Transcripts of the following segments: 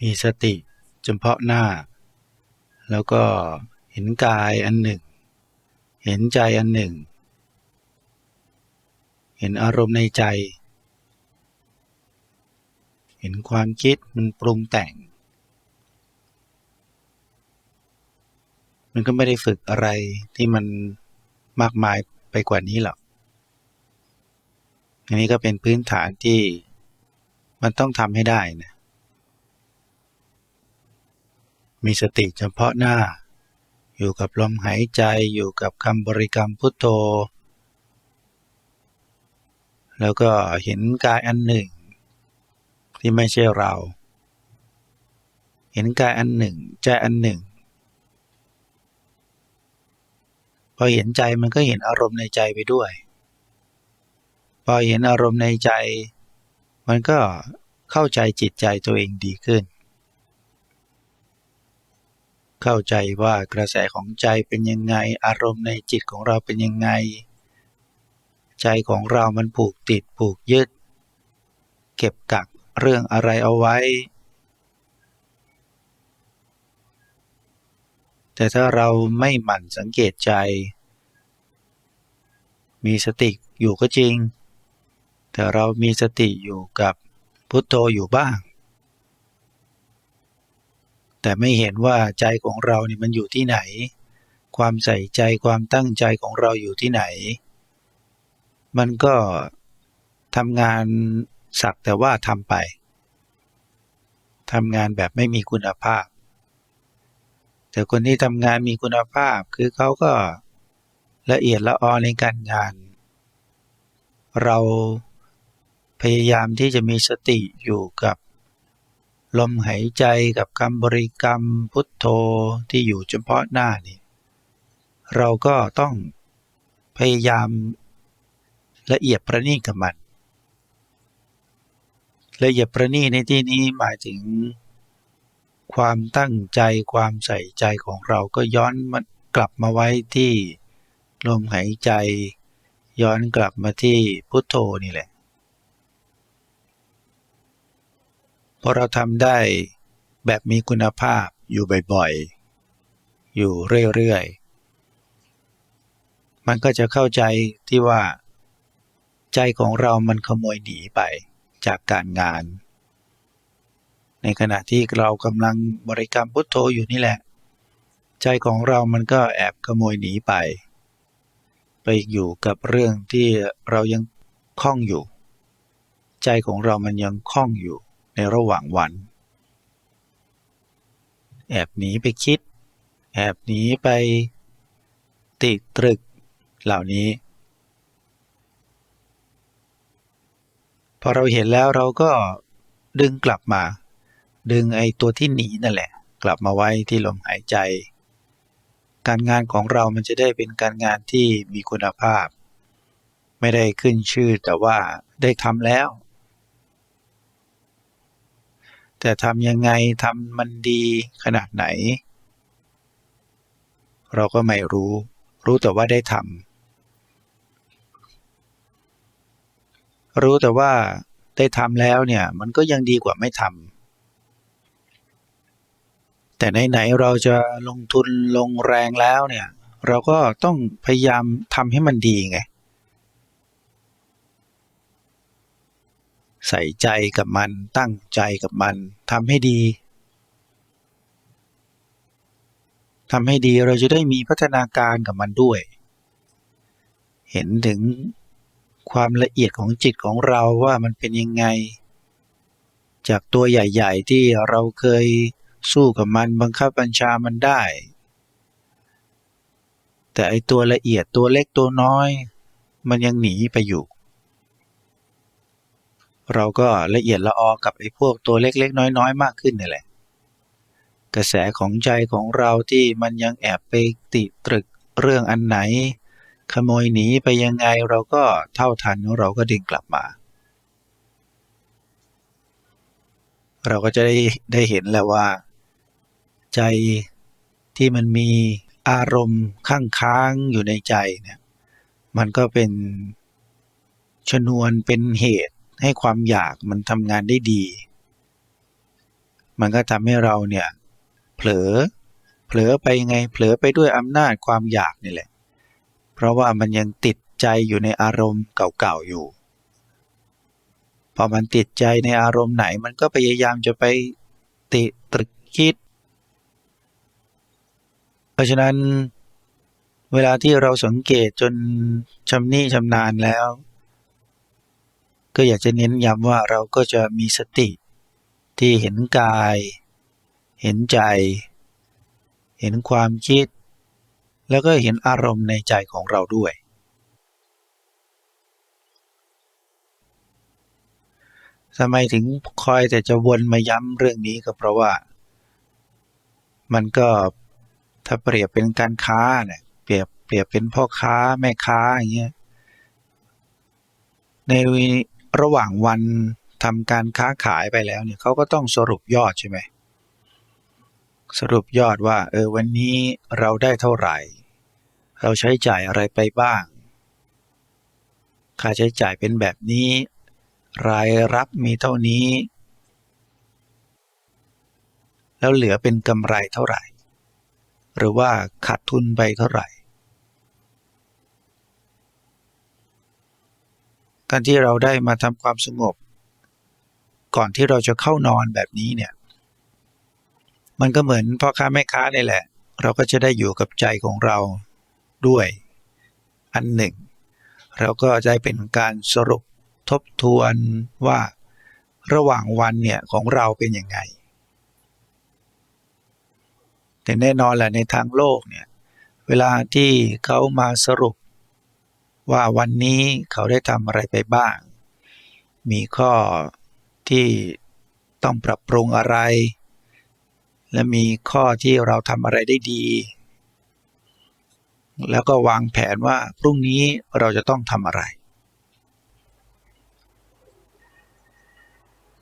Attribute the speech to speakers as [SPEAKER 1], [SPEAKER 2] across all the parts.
[SPEAKER 1] มีสติเฉพาะหน้า แล้วก็เห็นกายอันหนึ่ง เห็นใจอันหนึ่ง เห็นอารมณ์ในใจ เห็นความคิดมันปรุงแต่ง มันก็ไม่ได้ฝึกอะไรที่มันมากมายไปกว่านี้หรอกอันนี้ก็เป็นพื้นฐานที่มันต้องทำให้ได้นะ มีสติเฉพาะหน้า อยู่กับลมหายใจอยู่กับคำบริกรรมพุทโธ แล้วก็เห็นกายอันหนึ่ง ที่ไม่ใช่เรา เห็นกายอันหนึ่งใจอันหนึ่ง พอเห็นใจมันก็เห็นอารมณ์ในใจไปด้วย พอเห็นอารมณ์ในใจ มันก็เข้าใจจิตใจตัวเองดีขึ้น เข้าใจว่ากระแสของใจเป็นยังไง อารมณ์ในจิตของเราเป็นยังไง ใจของเรามันผูกติดผูกยึด เก็บกักเรื่องอะไรเอาไว้ แต่ถ้าเราไม่หมั่นสังเกตใจ มีสติอยู่ก็จริง แต่เรามีสติอยู่กับพุทโธอยู่บ้าง แต่ไม่เห็นว่าใจของเราเนี่ยมันอยู่ที่ไหน ความใส่ใจความตั้งใจของเราอยู่ที่ไหน มันก็ทำงานสักแต่ว่าทำไปทำงานแบบไม่มีคุณภาพ แต่คนที่ทำงานมีคุณภาพคือเขาก็ละเอียดละออในการงาน เราพยายามที่จะมีสติอยู่กับ ลมหายใจกับคำบริกรรมพุทโธที่อยู่เฉพาะหน้านี่เราก็ต้องพยายามละเอียดประณีตกับมัน ละเอียดประณีตในที่นี้หมายถึง ความตั้งใจความใส่ใจของเราก็ย้อนมันกลับมาไว้ที่ลมหายใจ ย้อนกลับมาที่พุทโธนี่แหละ พอเราทำได้แบบมีคุณภาพอยู่บ่อยๆ อยู่เรื่อยๆ มันก็จะเข้าใจที่ว่า ใจของเรามันขโมยหนีไปจากการงาน ในขณะที่เรากำลังบริกรรมพุทโธอยู่นี่แหละ ใจของเรามันก็แอบขโมยหนีไป ไปอยู่กับเรื่องที่เรายังคล้องอยู่ ใจของเรามันยังคล้องอยู่ ในระหว่างวัน แอบหนีไปคิด แอบหนีไปติดตรึกเหล่านี้ พอเราเห็นแล้วเราก็ดึงกลับมา ดึงไอ้ตัวที่หนีนั่นแหละ กลับมาไว้ที่ลมหายใจ การงานของเรามันจะได้เป็นการงานที่มีคุณภาพ ไม่ได้ขึ้นชื่อแต่ว่าได้ทำแล้ว แต่ทำยังไงทำมันดีขนาดไหน เราก็ไม่รู้ รู้แต่ว่าได้ทำรู้แต่ว่าได้ทำแล้วเนี่ย มันก็ยังดีกว่าไม่ทำแต่ไหนๆเราจะลงทุนลงแรงแล้วเนี่ย เราก็ต้องพยายามทำให้มันดีไง ใส่ใจกับมันตั้งใจกับมันทำให้ดีทำให้ดีเราจะได้มีพัฒนาการกับมันด้วย เห็นถึงความละเอียดของจิตของเราว่ามันเป็นยังไง จากตัวใหญ่ ๆ ที่เราเคยสู้กับมันบังคับบัญชามันได้ แต่ไอตัวละเอียดตัวเล็กตัวน้อย มันยังหนีไปอยู่ เราก็ละเอียดละออกับไอ้พวกตัวเล็กๆ น้อยๆ มากขึ้นนี่แหละ กระแสของใจของเราที่มันยังแอบไปติดตรึกเรื่องอันไหน ขโมยหนีไปยังไงเราก็เท่าทันเราก็ดึงกลับมา เราก็จะได้ได้เห็นแล้วว่า ใจที่มันมีอารมณ์ข้างค้างอยู่ในใจเนี่ยมันก็เป็นชนวนเป็นเหตุ ให้ความอยากมันทำงานได้ดี มันก็ทำให้เราเนี่ยเผลอเผลอไปไงเผลอไปด้วยอำนาจความอยากนี่แหละ เพราะว่ามันยังติดใจอยู่ในอารมณ์เก่าๆอยู่ พอมันติดใจในอารมณ์ไหนมันก็พยายามจะไปติตรึกคิด เพราะฉะนั้นเวลาที่เราสังเกตจนชำนิชำนาญแล้ว ก็อยากจะเน้นย้ำว่าเราก็จะมีสติ ที่เห็นกาย เห็นใจ เห็นความคิด แล้วก็เห็นอารมณ์ในใจของเราด้วย ทำไมถึงคอยแต่จะวนมาย้ำเรื่องนี้ก็เพราะว่า มันก็ถ้าเปรียบเป็นการค้าเนี่ยเปรียบเปรียบเป็นพ่อค้าแม่ค้าอย่างเงี้ยใน ระหว่างวันทำการค้าขายไปแล้วเนี่ยเขาก็ต้องสรุปยอดใช่ไหมสรุปยอดว่าเออวันนี้เราได้เท่าไหร่ เราใช้จ่ายอะไรไปบ้าง ค่าใช้จ่ายเป็นแบบนี้ รายรับมีเท่านี้ แล้วเหลือเป็นกำไรเท่าไหร่ หรือว่าขาดทุนไปเท่าไหร่ การที่เราได้มาทำความสงบ ก่อนที่เราจะเข้านอนแบบนี้เนี่ย มันก็เหมือนพ่อค้าแม่ค้านี่แหละ เราก็จะได้อยู่กับใจของเราด้วยอันหนึ่ง เราก็จะเป็นการสรุปทบทวนว่าระหว่างวันเนี่ยของเราเป็นยังไง แต่แน่นอนแหละในทางโลกเนี่ย เวลาที่เขามาสรุป ว่าวันนี้เขาได้ทำอะไรไปบ้าง มีข้อที่ต้องปรับปรุงอะไร และมีข้อที่เราทำอะไรได้ดี แล้วก็วางแผนว่าพรุ่งนี้เราจะต้องทำอะไร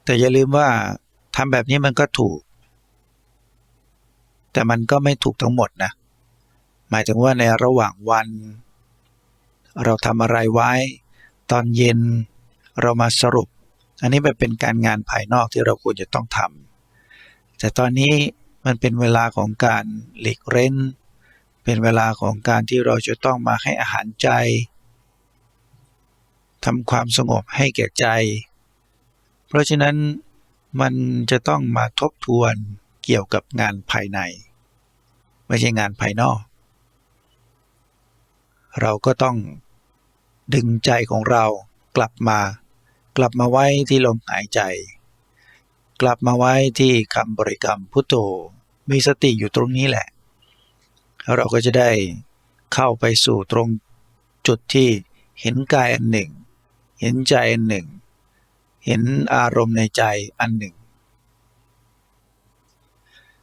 [SPEAKER 1] แต่อย่าลืมว่าทำแบบนี้มันก็ถูก แต่มันก็ไม่ถูกทั้งหมดนะ หมายถึงว่าในระหว่างวัน เราทำอะไรไว้ ตอนเย็นเรามาสรุป อันนี้มันเป็นการงานภายนอกที่เราควรจะต้องทำแต่ตอนนี้มันเป็นเวลาของการหลีกเร้น เป็นเวลาของการที่เราจะต้องมาให้อาหารใจทำความสงบให้แก่ใจ เพราะฉะนั้นมันจะต้องมาทบทวนเกี่ยวกับงานภายใน ไม่ใช่งานภายนอก เราก็ต้อง ดึงใจของเรากลับมา กลับมาไว้ที่ลมหายใจ กลับมาไว้ที่คำบริกรรมพุทโธมีสติอยู่ตรงนี้แหละแล้วเราก็จะได้เข้าไปสู่ตรงจุดที่เห็นกายอันหนึ่ง เห็นใจอันหนึ่ง เห็นอารมณ์ในใจอันหนึ่ง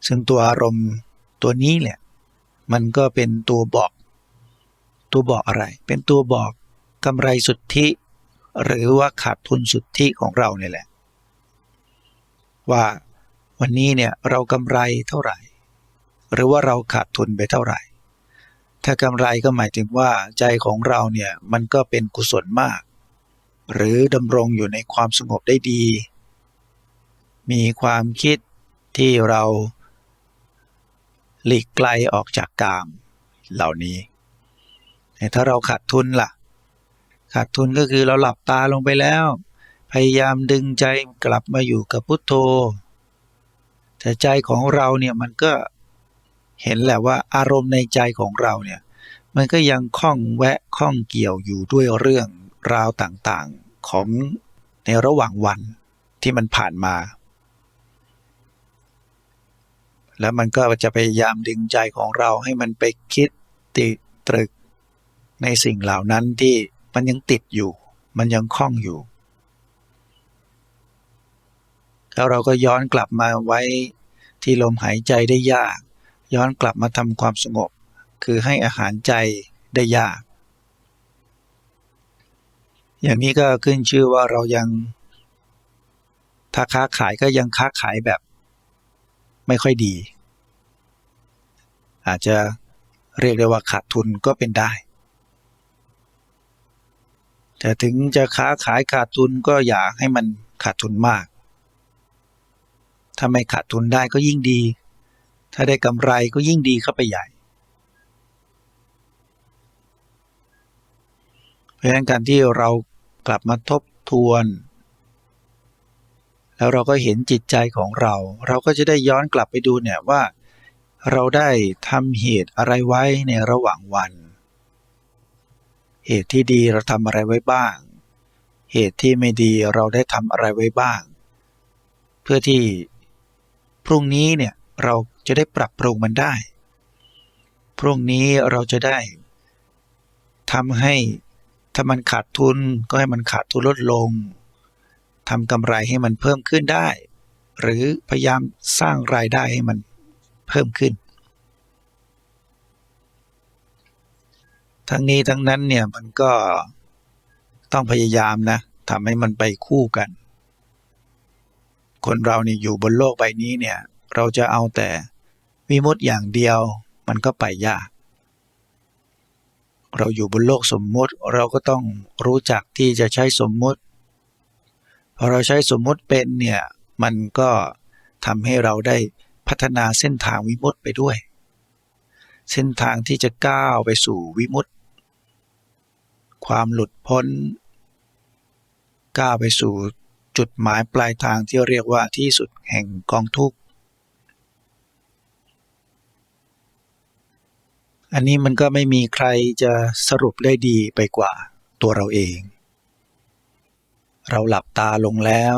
[SPEAKER 1] ซึ่งตัวอารมณ์ตัวนี้แหละมันก็เป็นตัวบอก ตัวบอกอะไร เป็นตัวบอก กำไรสุทธิ หรือว่าขาดทุนสุทธิของเราเนี่ยแหละ ว่าวันนี้เนี่ยเรากำไรเท่าไหร่ หรือว่าเราขาดทุนไปเท่าไหร่ ถ้ากำไรก็หมายถึงว่าใจของเราเนี่ยมันก็เป็นกุศลมาก หรือดำรงอยู่ในความสงบได้ดี มีความคิดที่เราหลีกไกลออกจากกามเหล่านี้ ถ้าเราขาดทุนล่ะ ขาดทุนก็คือเราหลับตาลงไปแล้ว พยายามดึงใจกลับมาอยู่กับพุทโธ แต่ใจของเราเนี่ยมันก็เห็นแหละว่าอารมณ์ในใจของเราเนี่ยมันก็ยังคล้องแวะคล้องเกี่ยวอยู่ด้วยเรื่องราวต่างๆของในระหว่างวันที่มันผ่านมา แล้วมันก็จะพยายามดึงใจของเราให้มันไปคิดติตรึกในสิ่งเหล่านั้นที่ มันยังติดอยู่ มันยังคล้องอยู่ แล้วเราก็ย้อนกลับมาไว้ที่ลมหายใจได้ยาก ย้อนกลับมาทำความสงบ คือให้อาหารใจได้ยาก อย่างนี้ก็ขึ้นชื่อว่าเรายัง ถ้าค้าขายก็ยังค้าขายแบบ ไม่ค่อยดี อาจจะเรียกได้ว่าขาดทุนก็เป็นได้ แต่ถึงจะค้าขายขาดทุนก็อย่าให้มันขาดทุนมาก ถ้าไม่ขาดทุนได้ก็ยิ่งดี ถ้าได้กำไรก็ยิ่งดีเข้าไปใหญ่ เพราะฉะนั้นการที่เรากลับมาทบทวน แล้วเราก็เห็นจิตใจของเรา เราก็จะได้ย้อนกลับไปดูเนี่ยว่า เราได้ทำเหตุอะไรไว้ในระหว่างวัน เหตุที่ดีเราทำอะไรไว้บ้าง เหตุที่ไม่ดีเราได้ทำอะไรไว้บ้าง เพื่อที่พรุ่งนี้เนี่ยเราจะได้ปรับปรุงมันได้ พรุ่งนี้เราจะได้ทำให้ถ้ามันขาดทุนก็ให้มันขาดทุนลดลงทำกำไรให้มันเพิ่มขึ้นได้ หรือพยายามสร้างรายได้ให้มันเพิ่มขึ้น ทั้งนี้ทั้งนั้นเนี่ยมันก็ต้องพยายามนะทำให้มันไปคู่กัน คนเราเนี่ยอยู่บนโลกใบนี้เนี่ย เราจะเอาแต่วิมุตต์อย่างเดียวมันก็ไปยาก เราอยู่บนโลกสมมุติเราก็ต้องรู้จักที่จะใช้สมมุติพอเราใช้สมมุติเป็นเนี่ยมันก็ทำให้เราได้พัฒนาเส้นทางวิมุตต์ไปด้วย เส้นทางที่จะก้าวไปสู่วิมุตต์ ความหลุดพ้น ก้าวไปสู่จุดหมายปลายทางที่เรียกว่าที่สุดแห่งกองทุกข์ อันนี้มันก็ไม่มีใครจะสรุปได้ดีไปกว่าตัวเราเอง เราหลับตาลงแล้ว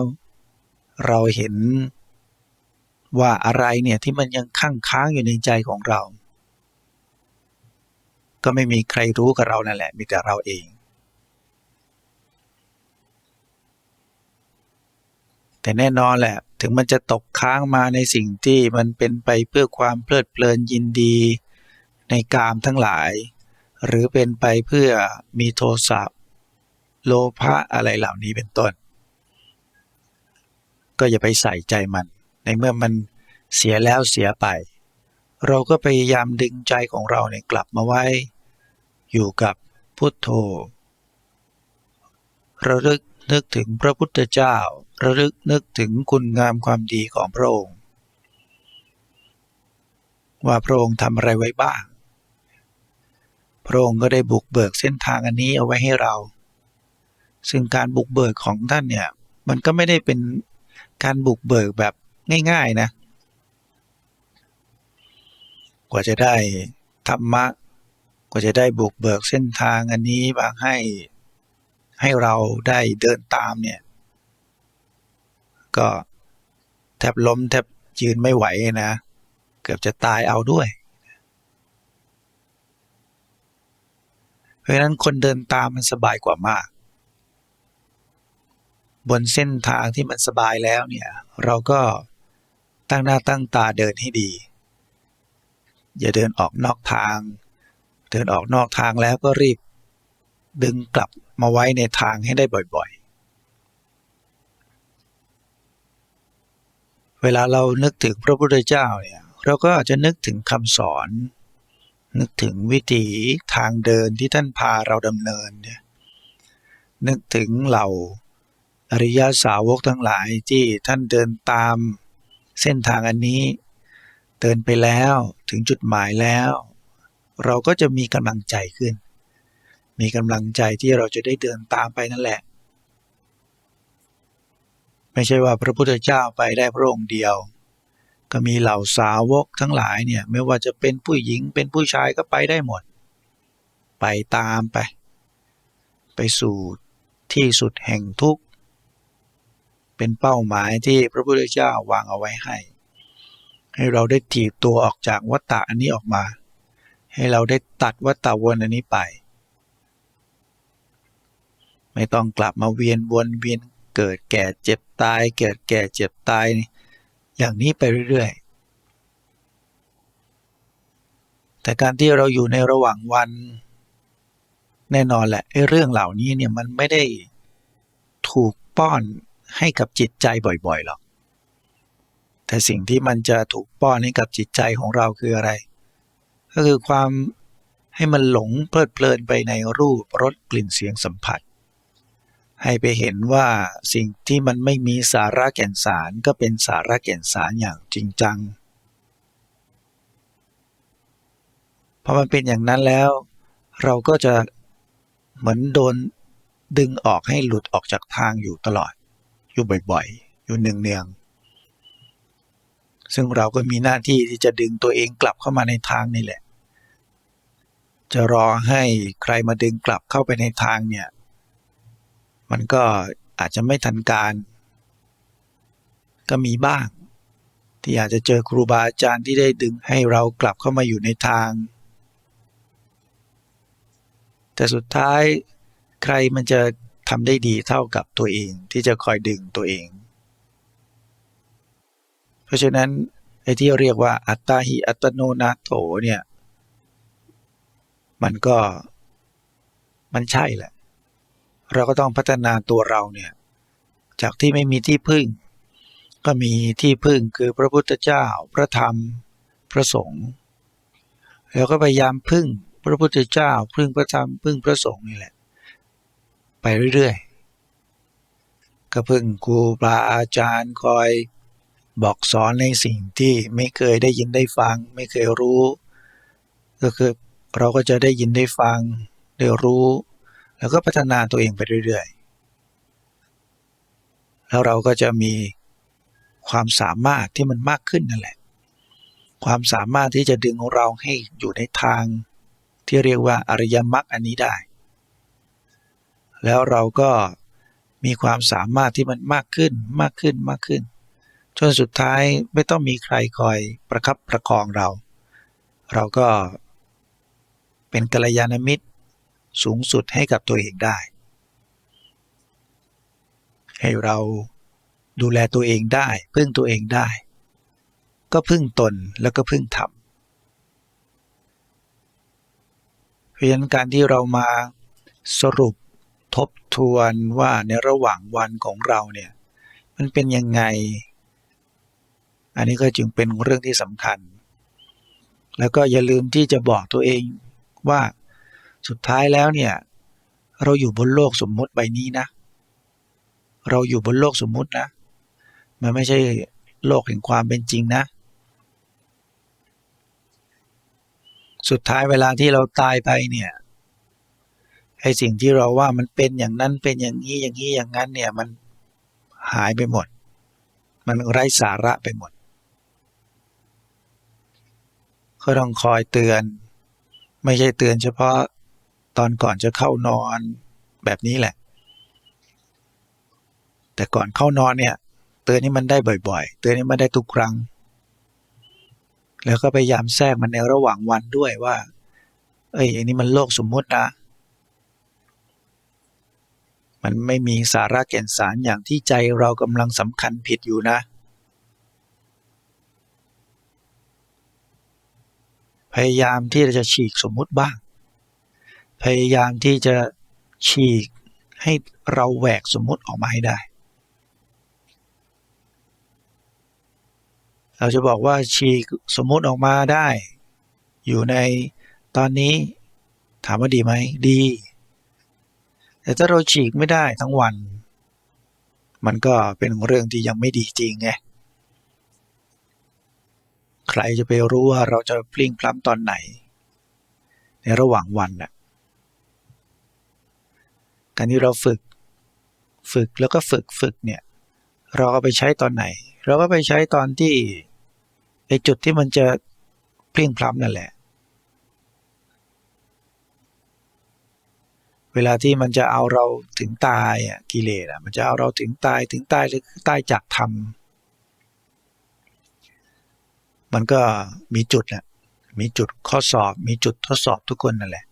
[SPEAKER 1] เราเห็นว่าอะไรเนี่ยที่มันยังค้างค้างอยู่ในใจของเรา ก็ไม่มีใครรู้กับเรานั่นแหละ มีแต่เราเอง แต่แน่นอนแหละ ถึงมันจะตกค้างมาในสิ่งที่มันเป็นไปเพื่อความเพลิดเพลินยินดี ในกามทั้งหลาย หรือเป็นไปเพื่อมีโทสะโลภะอะไรเหล่านี้เป็นต้น ก็อย่าไปใส่ใจมัน ในเมื่อมันเสียแล้วเสียไป เราก็พยายามดึงใจของเราเนี่ยกลับมาไว้ อยู่กับพุทโธระลึก นึกถึงพระพุทธเจ้า ระลึกนึกถึงคุณงามความดีของพระองค์ ว่าพระองค์ทำอะไรไว้บ้าง พระองค์ก็ได้บุกเบิกเส้นทางอันนี้เอาไว้ให้เรา ซึ่งการบุกเบิกของท่านเนี่ยมันก็ไม่ได้เป็นการบุกเบิกแบบง่ายๆนะ กว่าจะได้ธรรมะ กว่าจะได้บุกเบิกเส้นทางอันนี้บางให้ ให้เราได้เดินตามเนี่ย ก็แทบล้มแทบยืนไม่ไหวนะ เกือบจะตายเอาด้วย เพราะฉะนั้นคนเดินตามมันสบายกว่ามาก บนเส้นทางที่มันสบายแล้วเนี่ย เราก็ตั้งหน้าตั้งตาเดินให้ดี อย่าเดินออกนอกทาง เดินออกนอกทางแล้วก็รีบดึงกลับ มาไว้ในทางให้ได้บ่อยๆ เวลาเรานึกถึงพระพุทธเจ้าเนี่ยเราก็อาจจะนึกถึงคำสอน นึกถึงวิถีทางเดินที่ท่านพาเราดำเนินเนี่ยนึกถึงเหล่าอริยสาวกทั้งหลายที่ท่านเดินตามเส้นทางอันนี้ เดินไปแล้วถึงจุดหมายแล้ว เราก็จะมีกำลังใจขึ้น มีกำลังใจที่เราจะได้เดินตามไปนั่นแหละ ไม่ใช่ว่าพระพุทธเจ้าไปได้พระองค์เดียว ก็มีเหล่าสาวกทั้งหลายเนี่ยไม่ว่าจะเป็นผู้หญิงเป็นผู้ชายก็ไปได้หมด ไปตามไป ไปสู่ที่สุดแห่งทุกข์ เป็นเป้าหมายที่พระพุทธเจ้าวางเอาไว้ให้ ให้เราได้ถีบตัวออกจากวัฏฏะอันนี้ออกมา ให้เราได้ตัดวัฏฏะวนอันนี้ไป ไม่ต้องกลับมาเวียนวนเวียนเกิดแก่เจ็บตาย เกิดแก่เจ็บตาย อย่างนี้ไปเรื่อยๆ แต่การที่เราอยู่ในระหว่างวันแน่นอนแหละไอ้เรื่องเหล่านี้เนี่ยมันไม่ได้ถูกป้อนให้กับจิตใจบ่อยๆหรอก แต่สิ่งที่มันจะถูกป้อนให้กับจิตใจของเราคืออะไร ก็คือความให้มันหลงเพลิดเพลินไปในรูปรสกลิ่นเสียงสัมผัส ให้ไปเห็นว่าสิ่งที่มันไม่มีสาระแก่นสารก็เป็นสาระแก่นสารอย่างจริงจังพอมันเป็นอย่างนั้นแล้ว เราก็จะเหมือนโดนดึงออกให้หลุดออกจากทางอยู่ตลอด อยู่บ่อยๆ อยู่เนืองๆซึ่งเราก็มีหน้าที่ที่จะดึงตัวเองกลับเข้ามาในทางนี่แหละ จะรอให้ใครมาดึงกลับเข้าไปในทางเนี่ย มันก็อาจจะไม่ทันการ ก็มีบ้าง ที่อาจจะเจอครูบาอาจารย์ที่ได้ดึงให้เรากลับเข้ามาอยู่ในทาง แต่สุดท้ายใครมันจะทำได้ดีเท่ากับตัวเองที่จะคอยดึงตัวเอง เพราะฉะนั้นไอ้ที่เรียกว่าอัตตาหิอัตโนนาโถเนี่ย มันก็มันใช่แหละ เราก็ต้องพัฒนาตัวเราเนี่ยจากที่ไม่มีที่พึ่ง ก็มีที่พึ่งคือพระพุทธเจ้า พระธรรม พระสงฆ์แล้วก็พยายามพึ่งพระพุทธเจ้าพึ่งพระธรรมพึ่งพระสงฆ์นี่แหละ ไปเรื่อยๆก็พึ่งครูบาอาจารย์คอยบอกสอนในสิ่งที่ไม่เคยได้ยินได้ฟัง ไม่เคยรู้ ก็คือเราก็จะได้ยินได้ฟังได้รู้ แล้วก็พัฒนาตัวเองไปเรื่อยๆ แล้วเราก็จะมีความสามารถที่มันมากขึ้นนั่นแหละ ความสามารถที่จะดึงเราให้อยู่ในทางที่เรียกว่าอริยมรรคอันนี้ได้ แล้วเราก็มีความสามารถที่มันมากขึ้นมากขึ้นมากขึ้น จนสุดท้ายไม่ต้องมีใครคอยประคับประคองเรา เราก็เป็นกัลยาณมิตร สูงสุดให้กับตัวเองได้ ให้เราดูแลตัวเองได้ พึ่งตัวเองได้ ก็พึ่งตนแล้วก็พึ่งธรรมเพราะฉะนั้นการที่เรามาสรุปทบทวนว่าในระหว่างวันของเราเนี่ยมันเป็นยังไง อันนี้ก็จึงเป็นเรื่องที่สำคัญ แล้วก็อย่าลืมที่จะบอกตัวเองว่า สุดท้ายแล้วเนี่ย เราอยู่บนโลกสมมุติใบนี้นะ เราอยู่บนโลกสมมุตินะ มันไม่ใช่โลกแห่งความเป็นจริงนะ สุดท้ายเวลาที่เราตายไปเนี่ยไอสิ่งที่เราว่ามันเป็นอย่างนั้นเป็นอย่างนี้อย่างนี้อย่างนั้นเนี่ยมันหายไปหมด มันไร้สาระไปหมดก็ต้องคอยเตือน ไม่ใช่เตือนเฉพาะ ตอนก่อนจะเข้านอนแบบนี้แหละ แต่ก่อนเข้านอนเนี่ย เตือนนี้มันได้บ่อยๆ เตือนนี้มันได้ทุกครั้ง แล้วก็พยายามแทรกมันในระหว่างวันด้วยว่า เอ้ยอันนี้มันโลกสมมุตินะ มันไม่มีสาระแก่นสารอย่างที่ใจเรากำลังสำคัญผิดอยู่นะพยายามที่จะฉีกสมมุติบ้าง พยายามที่จะฉีกให้เราแหวกสมมติออกมาให้ได้ เราจะบอกว่าฉีกสมมติออกมาได้ อยู่ในตอนนี้ถามว่าดีไหมดี แต่ถ้าเราฉีกไม่ได้ทั้งวัน มันก็เป็นเรื่องที่ยังไม่ดีจริงไงใครจะไปรู้ว่าเราจะพลิ้งพล้ำตอนไหน ในระหว่างวันน่ะ การที่เราฝึกฝึกแล้วก็ฝึกฝึกเนี่ย เราก็ไปใช้ตอนไหน เราก็ไปใช้ตอนที่ไอจุดที่มันจะพลิ้งพล้ำนั่นแหละ เวลาที่มันจะเอาเราถึงตายอะกิเลสอะมันจะเอาเราถึงตายถึงตายหรือตายจากธรรมมันก็มีจุดอะมีจุดข้อสอบ มีจุดทดสอบทุกคนนั่นแหละ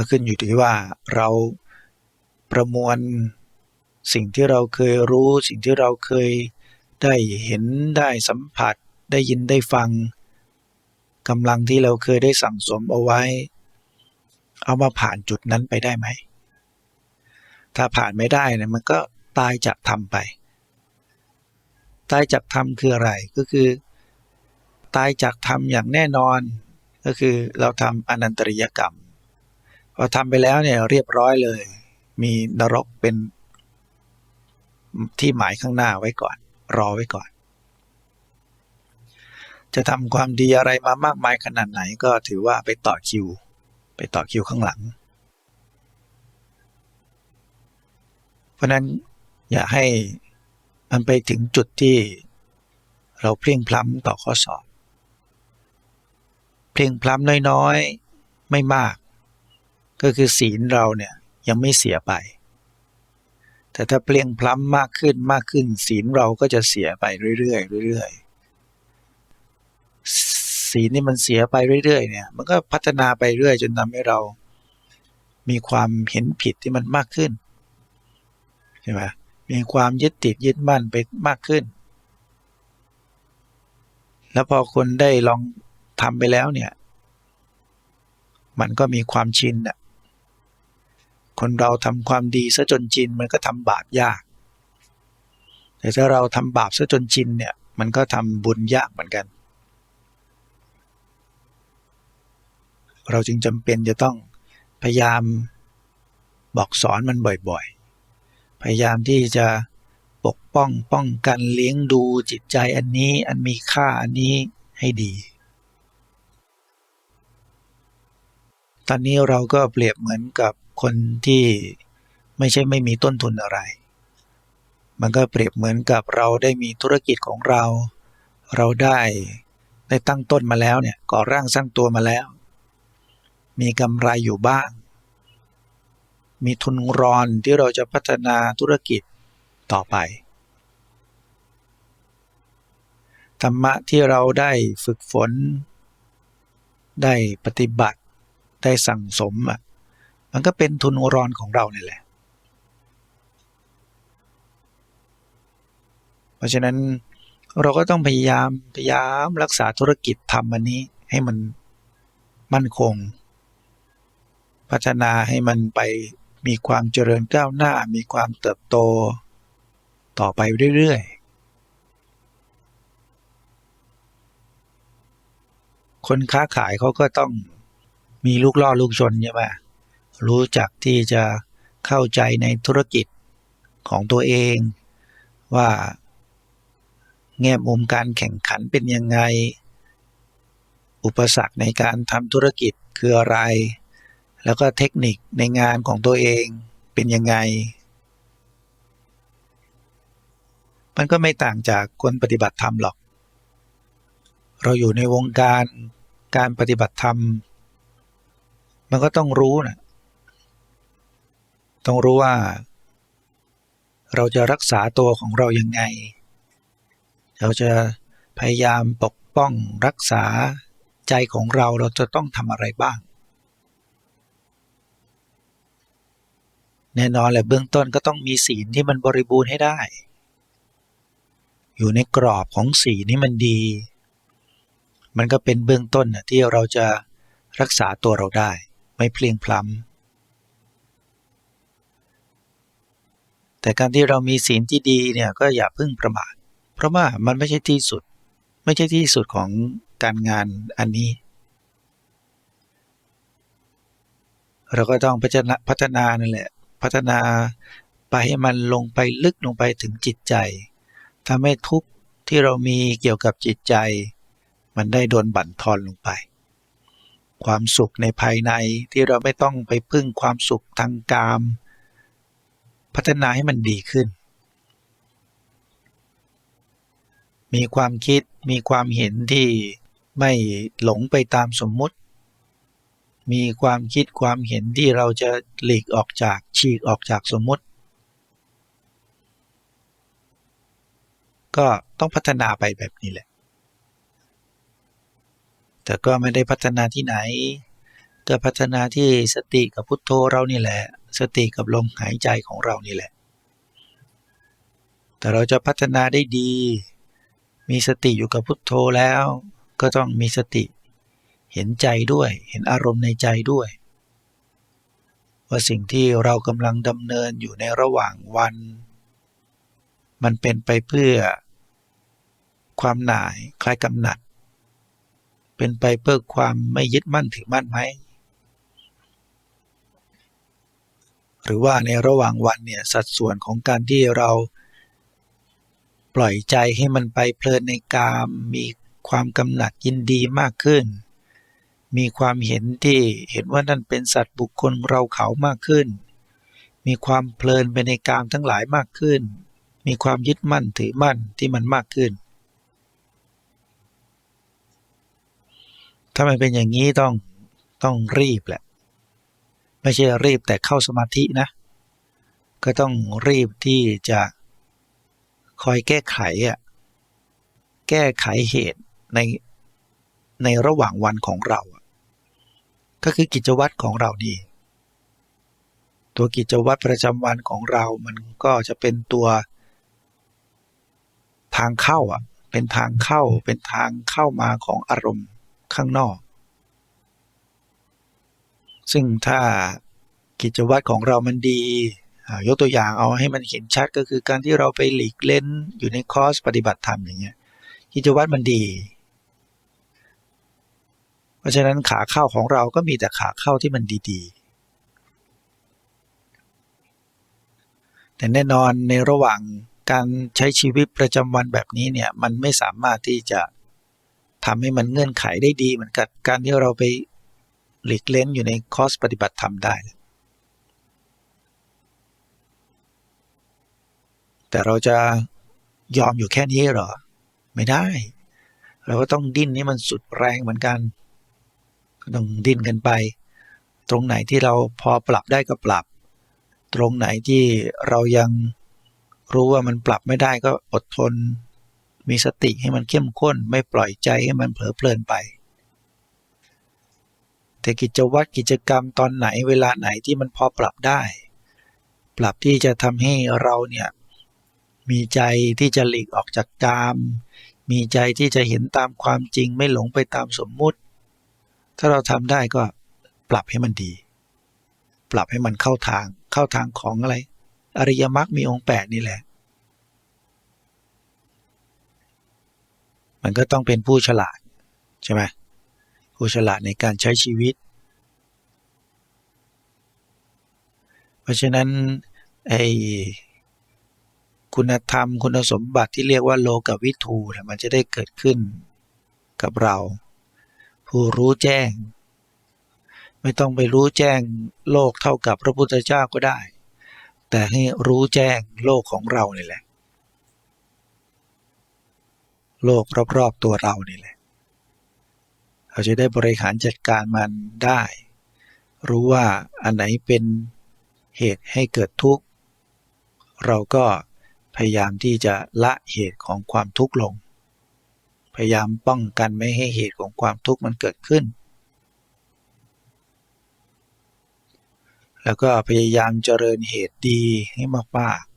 [SPEAKER 1] ก็ขึ้นอยู่ที่ว่าเราประมวลสิ่งที่เราเคยรู้ สิ่งที่เราเคยได้เห็นได้สัมผัส ได้ยินได้ฟังกำลังที่เราเคยได้สั่งสมเอาไว้ เอามาผ่านจุดนั้นไปได้ไหม ถ้าผ่านไม่ได้เนี่ยมันก็ตายจากธรรมไป ตายจากธรรมคืออะไรก็คือ ตายจากธรรมอย่างแน่นอน ก็คือเราทำอนันตริยกรรม พอทำไปแล้วเนี่ยเรียบร้อยเลย มีนรกเป็นที่หมายข้างหน้าไว้ก่อน รอไว้ก่อน จะทำความดีอะไรมามากมายขนาดไหนก็ถือว่าไปต่อคิว ไปต่อคิวข้างหลัง เพราะนั้นอย่าให้มันไปถึงจุดที่เราเพลียงพล้ำต่อข้อสอบ เพลียงพล้ำน้อยๆ ไม่มาก ก็คือศีลเราเนี่ยยังไม่เสียไป แต่ถ้าเปลี่ยงพล้ำมากขึ้นมากขึ้น ศีลเราก็จะเสียไปเรื่อยๆเรื่อยๆศีลนี่มันเสียไปเรื่อยๆเนี่ยมันก็พัฒนาไปเรื่อยจนทำให้เรา มีความเห็นผิดที่มันมากขึ้นใช่ไหมมีความยึดติดยึดมั่นไปมากขึ้น แล้วพอคนได้ลองทำไปแล้วเนี่ย มันก็มีความชินอะ คนเราทำความดีซะจนชินมันก็ทำบาปยาก แต่ถ้าเราทำบาปซะจนชินเนี่ยมันก็ทำบุญยากเหมือนกัน เราจึงจำเป็นจะต้องพยายามบอกสอนมันบ่อยๆ พยายามที่จะปกป้องป้องกันเลี้ยงดูจิตใจอันนี้อันมีค่าอันนี้ให้ดี ตอนนี้เราก็เปรียบเหมือนกับ คนที่ไม่ใช่ไม่มีต้นทุนอะไร มันก็เปรียบเหมือนกับเราได้มีธุรกิจของเรา เราได้ได้ตั้งต้นมาแล้วเนี่ยก่อร่างสร้างตัวมาแล้ว มีกำไรอยู่บ้าง มีทุนรอนที่เราจะพัฒนาธุรกิจต่อไป ธรรมะที่เราได้ฝึกฝน ได้ปฏิบัติได้สั่งสมอะ มันก็เป็นทุนรอนของเราเนี่ยแหละ เพราะฉะนั้นเราก็ต้องพยายามพยายามรักษาธุรกิจทำอันนี้ให้มันมั่นคง พัฒนาให้มันไปมีความเจริญก้าวหน้ามีความเติบโตต่อไปเรื่อยๆ คนค้าขายเขาก็ต้องมีลูกล่อลูกชนใช่ไหม รู้จักที่จะเข้าใจในธุรกิจของตัวเองว่าแง่มุมการแข่งขันเป็นยังไง อุปสรรคในการทำธุรกิจคืออะไร แล้วก็เทคนิคในงานของตัวเองเป็นยังไง มันก็ไม่ต่างจากคนปฏิบัติธรรมหรอก เราอยู่ในวงการการปฏิบัติธรรม มันก็ต้องรู้นะ ต้องรู้ว่า เราจะรักษาตัวของเรายังไง เราจะพยายามปกป้องรักษาใจของเราเราจะต้องทำอะไรบ้าง แน่นอนแหละเบื้องต้นก็ต้องมีศีลที่มันบริบูรณ์ให้ได้ อยู่ในกรอบของศีลนี่มันดี มันก็เป็นเบื้องต้นที่เราจะรักษาตัวเราได้ ไม่เพลียงพล้ำ แต่การที่เรามีศีลที่ดีเนี่ยก็อย่าพึ่งประมาทเพราะว่ามันไม่ใช่ที่สุด ไม่ใช่ที่สุดของการงานอันนี้ เราก็ต้องพัฒนาพัฒนานั่นแหละพัฒนาไปให้มันลงไปลึกลงไปถึงจิตใจทำให้ทุกที่เรามีเกี่ยวกับจิตใจ มันได้โดนบั่นทอนลงไป ความสุขในภายในที่เราไม่ต้องไปพึ่งความสุขทางกาม พัฒนาให้มันดีขึ้น มีความคิดมีความเห็นที่ไม่หลงไปตามสมมุติ มีความคิดความเห็นที่เราจะหลีกออกจากฉีกออกจากสมมุติ ก็ต้องพัฒนาไปแบบนี้แหละ แต่ก็ไม่ได้พัฒนาที่ไหน ก็พัฒนาที่สติกับพุทโธเรานี่แหละ สติกับลมหายใจของเรานี่แหละ แต่เราจะพัฒนาได้ดี มีสติอยู่กับพุทโธแล้ว ก็ต้องมีสติ เห็นใจด้วย เห็นอารมณ์ในใจด้วย ว่าสิ่งที่เรากำลังดำเนินอยู่ในระหว่างวัน มันเป็นไปเพื่อ ความหน่ายคลายกำหนัดเป็นไปเพื่อความไม่ยึดมั่นถือมั่นไหม หรือว่าในระหว่างวันเนี่ยสัดส่วนของการที่เราปล่อยใจให้มันไปเพลินในกาม มีความกำหนัดยินดีมากขึ้น มีความเห็นที่เห็นว่านั่นเป็นสัตว์บุคคลเราเขามากขึ้น มีความเพลินไปในกามทั้งหลายมากขึ้น มีความยึดมั่นถือมั่นที่มันมากขึ้น ถ้ามันเป็นอย่างนี้ต้องต้องรีบแหละ ไม่ใช่รีบแต่เข้าสมาธินะ ก็ต้องรีบที่จะคอยแก้ไขอะแก้ไขเหตุในในระหว่างวันของเราอะก็คือกิจวัตรของเรานี่ตัวกิจวัตรประจำวันของเรา มันก็จะเป็นตัวทางเข้าอะ เป็นทางเข้า เป็นทางเข้ามาของอารมณ์ข้างนอก ซึ่งถ้ากิจวัตรของเรามันดี ยกตัวอย่างเอาให้มันเห็นชัดก็คือการที่เราไปหลีกเล่นอยู่ในคอร์สปฏิบัติธรรมอย่างเงี้ยกิจวัตรมันดี เพราะฉะนั้นขาเข้าของเราก็มีแต่ขาเข้าที่มันดีๆ แต่แน่นอนในระหว่างการใช้ชีวิตประจำวันแบบนี้เนี่ยมันไม่สามารถที่จะทำให้มันเงื่อนไขได้ดีเหมือนกับการที่เราไป หลีกเล่นอยู่ในคอร์สปฏิบัติธรรมได้ แต่เราจะยอมอยู่แค่นี้เหรอ ไม่ได้ เราก็ต้องดิ้นนี่มันสุดแรงเหมือนกัน ก็ต้องดิ้นกันไป ตรงไหนที่เราพอปรับได้ก็ปรับ ตรงไหนที่เรายังรู้ว่ามันปรับไม่ได้ก็อดทน มีสติให้มันเข้มข้น ไม่ปล่อยใจให้มันเผลอเพลินไป แต่กิจวัตรกิจกรรมตอนไหนเวลาไหนที่มันพอปรับได้ ปรับที่จะทำให้เราเนี่ยมีใจที่จะหลีกออกจากกาม มีใจที่จะเห็นตามความจริงไม่หลงไปตามสมมุติ ถ้าเราทำได้ก็ปรับให้มันดี ปรับให้มันเข้าทางเข้าทางของอะไร อริยมรรคมีองค์แปดนี่แหละ มันก็ต้องเป็นผู้ฉลาดใช่ไหม ผู้ฉลาดในการใช้ชีวิต เพราะฉะนั้นไอคุณธรรมคุณสมบัติที่เรียกว่าโลกวิทูนะมันจะได้เกิดขึ้นกับเรา ผู้รู้แจ้ง ไม่ต้องไปรู้แจ้งโลกเท่ากับพระพุทธเจ้าก็ได้ แต่ให้รู้แจ้งโลกของเรานี่แหละ โลกรอบๆตัวเรานี่แหละ เราจะได้บริหารจัดการมันได้ รู้ว่าอันไหนเป็นเหตุให้เกิดทุกข์ เราก็พยายามที่จะละเหตุของความทุกข์ลง พยายามป้องกันไม่ให้เหตุของความทุกข์มันเกิดขึ้น แล้วก็พยายามเจริญเหตุดีให้มากๆ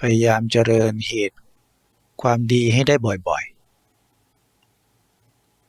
[SPEAKER 1] พยายามเจริญเหตุความดีให้ได้บ่อยๆ